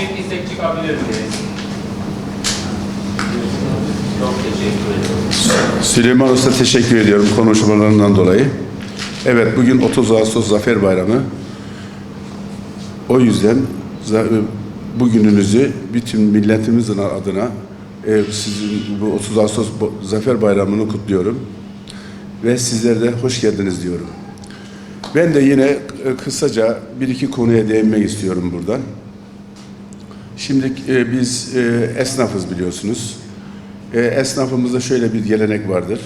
çektiysek çıkabilir. Süleyman Usta teşekkür ediyorum konuşmalarından dolayı. Evet bugün 30 Ağustos Zafer Bayramı. O yüzden za- bugününüzü bütün milletimizin adına e, sizin bu 30 Ağustos Zafer Bayramı'nı kutluyorum. Ve sizlere de hoş geldiniz diyorum. Ben de yine e, kısaca bir iki konuya değinmek istiyorum buradan. Şimdi e, biz e, esnafız biliyorsunuz. E, esnafımızda şöyle bir gelenek vardır.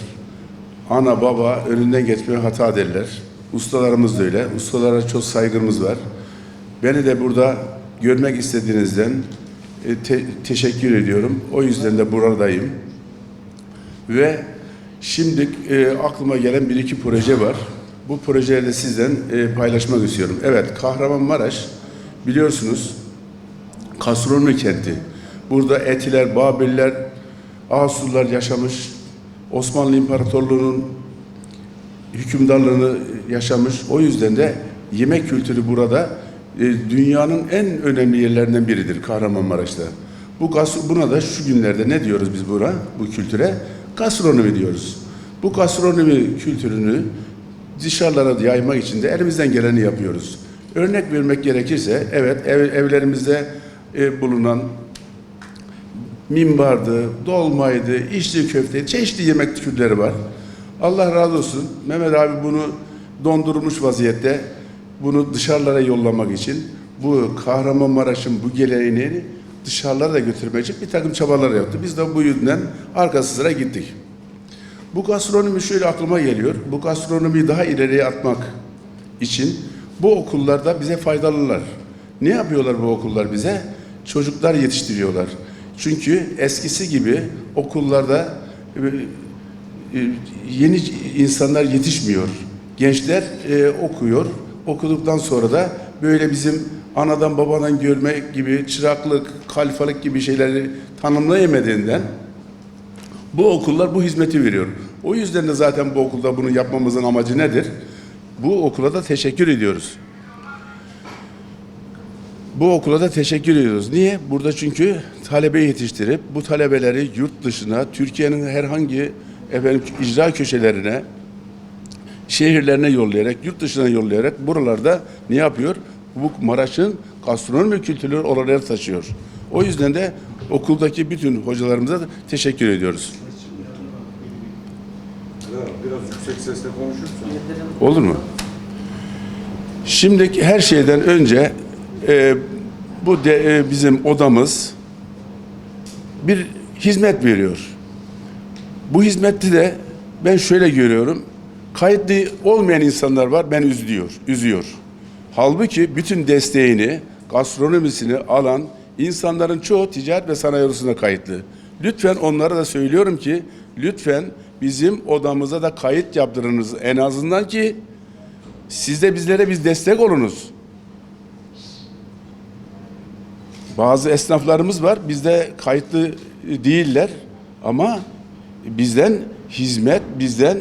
Ana baba önünden geçmeye hata derler. Ustalarımız da öyle. Ustalara çok saygımız var. Beni de burada görmek istediğinizden e, te- teşekkür ediyorum. O yüzden de buradayım. Ve şimdi e, aklıma gelen bir iki proje var. Bu projeleri de sizden e, paylaşmak istiyorum. Evet, Kahramanmaraş biliyorsunuz gastronomi kenti. Burada Etiler, Babiller, Asurlar yaşamış. Osmanlı İmparatorluğu'nun hükümdarlığını yaşamış. O yüzden de yemek kültürü burada e, dünyanın en önemli yerlerinden biridir Kahramanmaraş'ta. Bu buna da şu günlerde ne diyoruz biz buna bu kültüre? Gastronomi diyoruz. Bu gastronomi kültürünü dışarılara yaymak için de elimizden geleni yapıyoruz. Örnek vermek gerekirse evet ev, evlerimizde e, bulunan minbardı, dolmaydı, içli köfte, çeşitli yemek türleri var. Allah razı olsun. Mehmet abi bunu dondurmuş vaziyette bunu dışarılara yollamak için bu Kahramanmaraş'ın bu geleneğini dışarılara da götürmek için bir takım çabalar yaptı. Biz de bu yüzden arkası sıra gittik. Bu gastronomi şöyle aklıma geliyor. Bu gastronomiyi daha ileriye atmak için bu okullarda bize faydalılar. Ne yapıyorlar bu okullar bize? Çocuklar yetiştiriyorlar. Çünkü eskisi gibi okullarda e, e, yeni insanlar yetişmiyor. Gençler e, okuyor. Okuduktan sonra da böyle bizim anadan babadan görmek gibi çıraklık, kalfalık gibi şeyleri tanımlayamadığından bu okullar bu hizmeti veriyor. O yüzden de zaten bu okulda bunu yapmamızın amacı nedir? Bu okula da teşekkür ediyoruz. Bu okula da teşekkür ediyoruz. Niye? Burada çünkü talebe yetiştirip bu talebeleri yurt dışına, Türkiye'nin herhangi efendim icra köşelerine, şehirlerine yollayarak, yurt dışına yollayarak buralarda ne yapıyor? Bu Maraş'ın gastronomi kültürü oralara taşıyor. O yüzden de okuldaki bütün hocalarımıza da teşekkür ediyoruz. Biraz yüksek sesle konuşursan. Olur mu? Şimdi her şeyden önce e, bu de, e, bizim odamız bir hizmet veriyor. Bu hizmeti de ben şöyle görüyorum. Kayıtlı olmayan insanlar var, ben üzülüyor, üzüyor. Halbuki bütün desteğini, gastronomisini alan insanların çoğu ticaret ve sanayi odasına kayıtlı. Lütfen onlara da söylüyorum ki, lütfen bizim odamıza da kayıt yaptırınız en azından ki siz de bizlere biz destek olunuz. Bazı esnaflarımız var. Bizde kayıtlı değiller ama bizden hizmet, bizden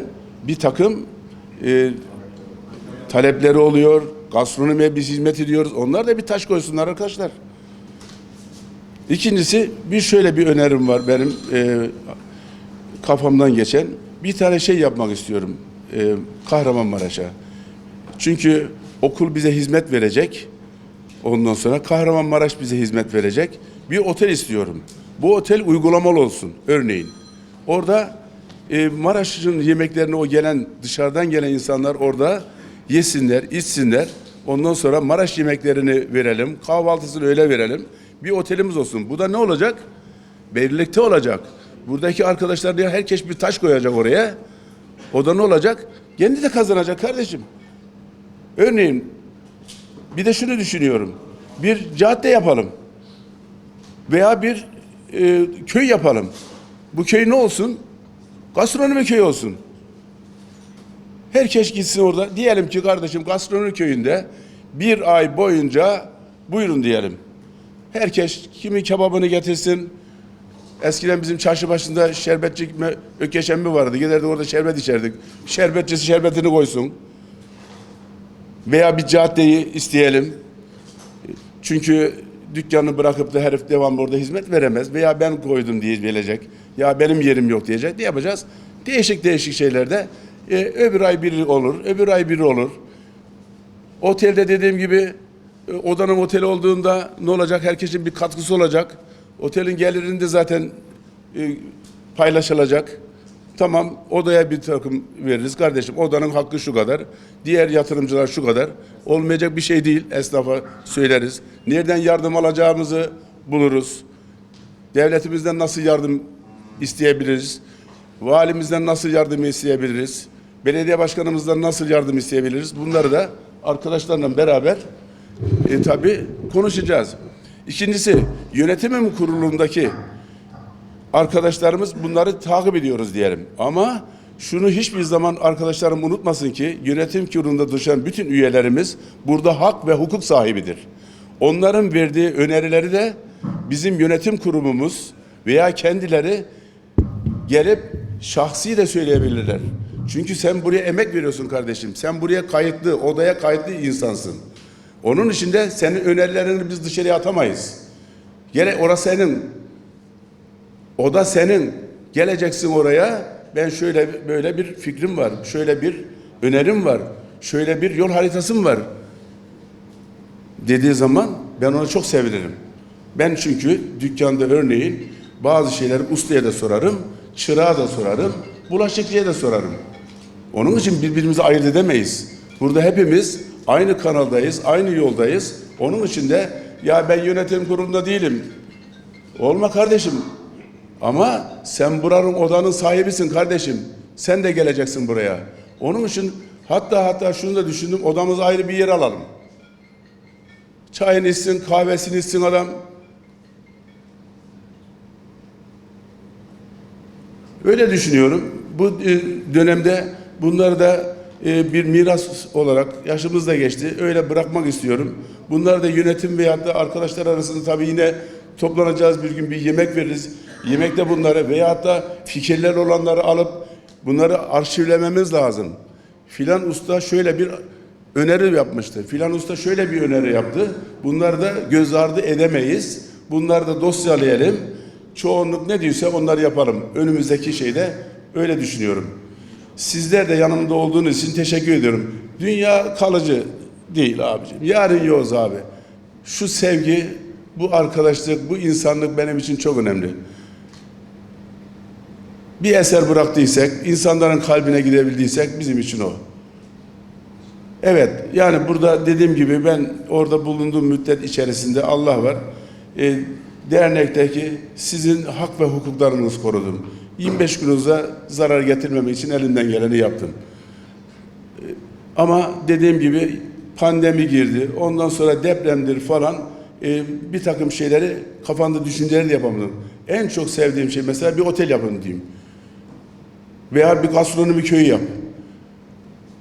bir takım e, talepleri oluyor. Gastronomiye biz hizmet ediyoruz. Onlar da bir taş koysunlar arkadaşlar. İkincisi bir şöyle bir önerim var benim e, kafamdan geçen. Bir tane şey yapmak istiyorum e, Kahramanmaraş'a. Çünkü okul bize hizmet verecek. Ondan sonra Kahramanmaraş bize hizmet verecek. Bir otel istiyorum. Bu otel uygulamalı olsun örneğin. Orada e, Maraş'ın yemeklerini o gelen dışarıdan gelen insanlar orada yesinler, içsinler. Ondan sonra Maraş yemeklerini verelim, kahvaltısını öyle verelim. Bir otelimiz olsun. Bu da ne olacak? Birlikte olacak. Buradaki arkadaşlar diye herkes bir taş koyacak oraya. O da ne olacak? Kendi de kazanacak kardeşim. Örneğin bir de şunu düşünüyorum. Bir cadde yapalım. Veya bir e, köy yapalım. Bu köy ne olsun? Gastronomi köyü olsun. Herkes gitsin orada. Diyelim ki kardeşim gastronomi köyünde bir ay boyunca buyurun diyelim. Herkes kimi kebabını getirsin. Eskiden bizim çarşı başında şerbetçi ökeşen mi vardı? Giderdik orada şerbet içerdik. Şerbetçisi şerbetini koysun. Veya bir caddeyi isteyelim. Çünkü dükkanı bırakıp da herif devamlı orada hizmet veremez. Veya ben koydum diye gelecek. Ya benim yerim yok diyecek. Ne yapacağız? Değişik değişik şeylerde e, öbür ay biri olur, öbür ay biri olur. Otelde dediğim gibi e, odanın otel olduğunda ne olacak? Herkesin bir katkısı olacak. Otelin gelirini de zaten e, paylaşılacak. Tamam odaya bir takım veririz kardeşim. Odanın hakkı şu kadar. Diğer yatırımcılar şu kadar. Olmayacak bir şey değil. Esnafa söyleriz. Nereden yardım alacağımızı buluruz. Devletimizden nasıl yardım isteyebiliriz? Valimizden nasıl yardım isteyebiliriz? Belediye başkanımızdan nasıl yardım isteyebiliriz? Bunları da arkadaşlarla beraber e, tabii konuşacağız. İkincisi yönetim kurulundaki arkadaşlarımız bunları takip ediyoruz diyelim. Ama şunu hiçbir zaman arkadaşlarım unutmasın ki yönetim kurulunda düşen bütün üyelerimiz burada hak ve hukuk sahibidir. Onların verdiği önerileri de bizim yönetim kurumumuz veya kendileri gelip şahsi de söyleyebilirler. Çünkü sen buraya emek veriyorsun kardeşim. Sen buraya kayıtlı, odaya kayıtlı insansın. Onun için de senin önerilerini biz dışarıya atamayız. Gene orası senin, o da senin. Geleceksin oraya. Ben şöyle böyle bir fikrim var. Şöyle bir önerim var. Şöyle bir yol haritasım var. Dediği zaman ben ona çok sevinirim. Ben çünkü dükkanda örneğin bazı şeyleri ustaya da sorarım, çırağa da sorarım, bulaşıkçıya da sorarım. Onun için birbirimizi ayırt edemeyiz. Burada hepimiz aynı kanaldayız, aynı yoldayız. Onun için de ya ben yönetim kurulunda değilim. Olma kardeşim. Ama sen buranın odanın sahibisin kardeşim. Sen de geleceksin buraya. Onun için hatta hatta şunu da düşündüm. Odamızı ayrı bir yer alalım. Çayını içsin, kahvesini içsin adam. Öyle düşünüyorum. Bu e, dönemde bunları da e, bir miras olarak yaşımız da geçti. Öyle bırakmak istiyorum. Bunları da yönetim veyahut da arkadaşlar arasında tabii yine toplanacağız bir gün bir yemek veririz. Yemekte bunları veyahut da fikirler olanları alıp bunları arşivlememiz lazım. Filan usta şöyle bir öneri yapmıştı. Filan usta şöyle bir öneri yaptı. Bunları da göz ardı edemeyiz. Bunları da dosyalayalım. Çoğunluk ne diyorsa onları yapalım. Önümüzdeki şeyde öyle düşünüyorum. Sizler de yanımda olduğunuz için teşekkür ediyorum. Dünya kalıcı değil abicim. Yarın yoğuz abi. Şu sevgi, bu arkadaşlık, bu insanlık benim için çok önemli. Bir eser bıraktıysak, insanların kalbine gidebildiysek bizim için o. Evet, yani burada dediğim gibi ben orada bulunduğum müddet içerisinde Allah var. E, dernekteki sizin hak ve hukuklarınızı korudum. 25 gününüze zarar getirmemek için elimden geleni yaptım. E, ama dediğim gibi pandemi girdi. Ondan sonra depremdir falan. E, bir takım şeyleri kafanda düşünceleri de yapamadım. En çok sevdiğim şey mesela bir otel yapın diyeyim. Veya bir gastronomi köyü yap.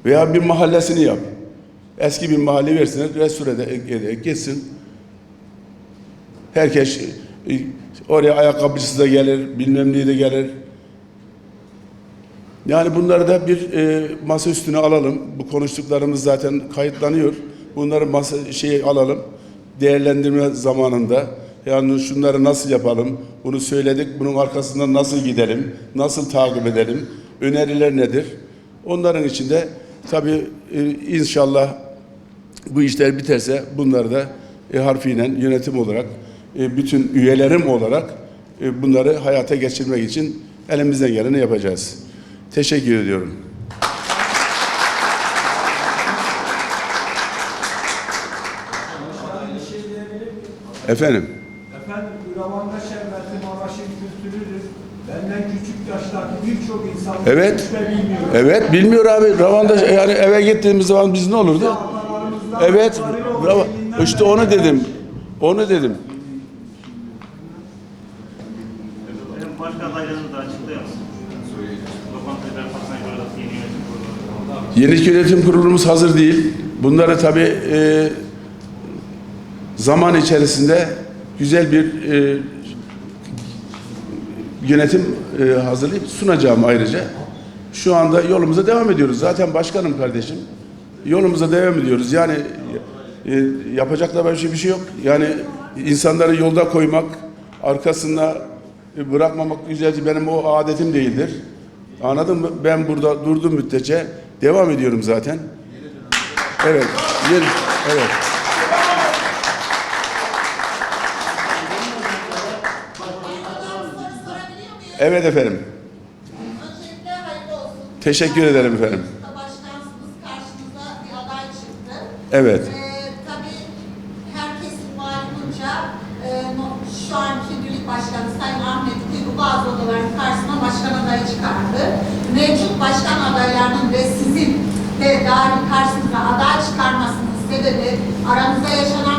Veya bir mahallesini yap. Eski bir mahalle versinler, restorede geçsin. Herkes e, oraya ayakkabıcısı da gelir, bilmem neyi de gelir. Yani bunları da bir e, masa üstüne alalım. Bu konuştuklarımız zaten kayıtlanıyor. Bunları masa şey alalım. Değerlendirme zamanında yani şunları nasıl yapalım? Bunu söyledik. Bunun arkasından nasıl gidelim? Nasıl takip edelim? Öneriler nedir? Onların içinde tabii e, inşallah bu işler biterse bunları da e, harfiyen yönetim olarak e, bütün üyelerim olarak e, bunları hayata geçirmek için elimizden geleni yapacağız. Teşekkür ediyorum. Efendim Evet. Evet bilmiyor abi. Ravanda yani eve gittiğimiz zaman biz ne olurdu? Evet. Bravo. İşte onu dedim. Onu dedim. Yeni yönetim kurulumuz hazır değil. Bunları tabii e, zaman içerisinde güzel bir e, yönetim e, hazırlayıp sunacağım ayrıca. Şu anda yolumuza devam ediyoruz. Zaten başkanım kardeşim. Yolumuza devam ediyoruz. Yani e, yapacak da bir şey, yok. Yani insanları yolda koymak, arkasında bırakmamak güzelce benim o adetim değildir. Anladın mı? Ben burada durduğum müddetçe devam ediyorum zaten. Evet. Yeni, evet. Evet efendim. Öncelikle hayırlı olsun. Teşekkür ederim efendim. Başkansınız karşınıza bir aday çıktı. Evet. Ee, tabii herkesin malumunca e, şu anki Birlik Başkanı Sayın Ahmet Gül bazı odaların karşısına başkan adayı çıkardı. Mevcut başkan adaylarının ve sizin de dahil karşınıza aday çıkarmasının sebebi aranızda yaşanan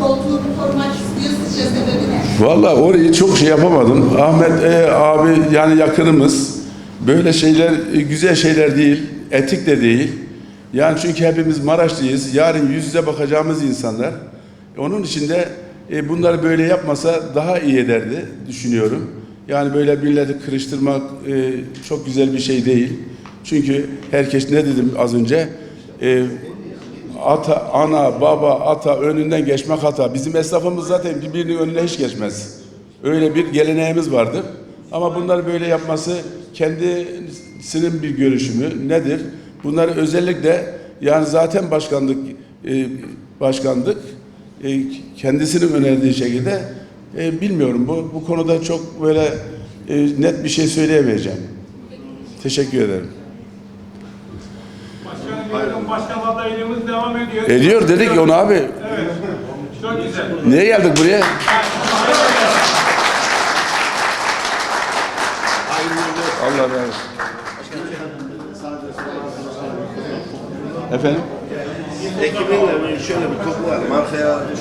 koltuğunu korumak istiyor. Sebebi ne? Vallahi orayı çok şey yapamadım. Ahmet e, abi yani yakınımız. Böyle şeyler e, güzel şeyler değil, etik de değil. Yani çünkü hepimiz Maraşlıyız. Yarın yüz yüze bakacağımız insanlar. Onun için de e, bunları böyle yapmasa daha iyi ederdi düşünüyorum. Yani böyle milleti kırıştırmak e, çok güzel bir şey değil. Çünkü herkes ne dedim az önce? E, ata, ana, baba, ata önünden geçmek hata. Bizim esnafımız zaten birbirinin önüne hiç geçmez. Öyle bir geleneğimiz vardır. Ama bunları böyle yapması kendisinin bir görüşümü nedir? Bunları özellikle yani zaten başkanlık e, başkanlık e, kendisinin önerdiği şekilde e, bilmiyorum bu bu konuda çok böyle e, net bir şey söyleyemeyeceğim. Teşekkür ederim. Başkanım, başkan adaylığımız devam ediyor. Ediyor dedik onu abi. Evet. Çok güzel. Niye geldik buraya? Allah razı olsun. Efendim? Ekibinle şöyle bir toplayalım. Arkaya şu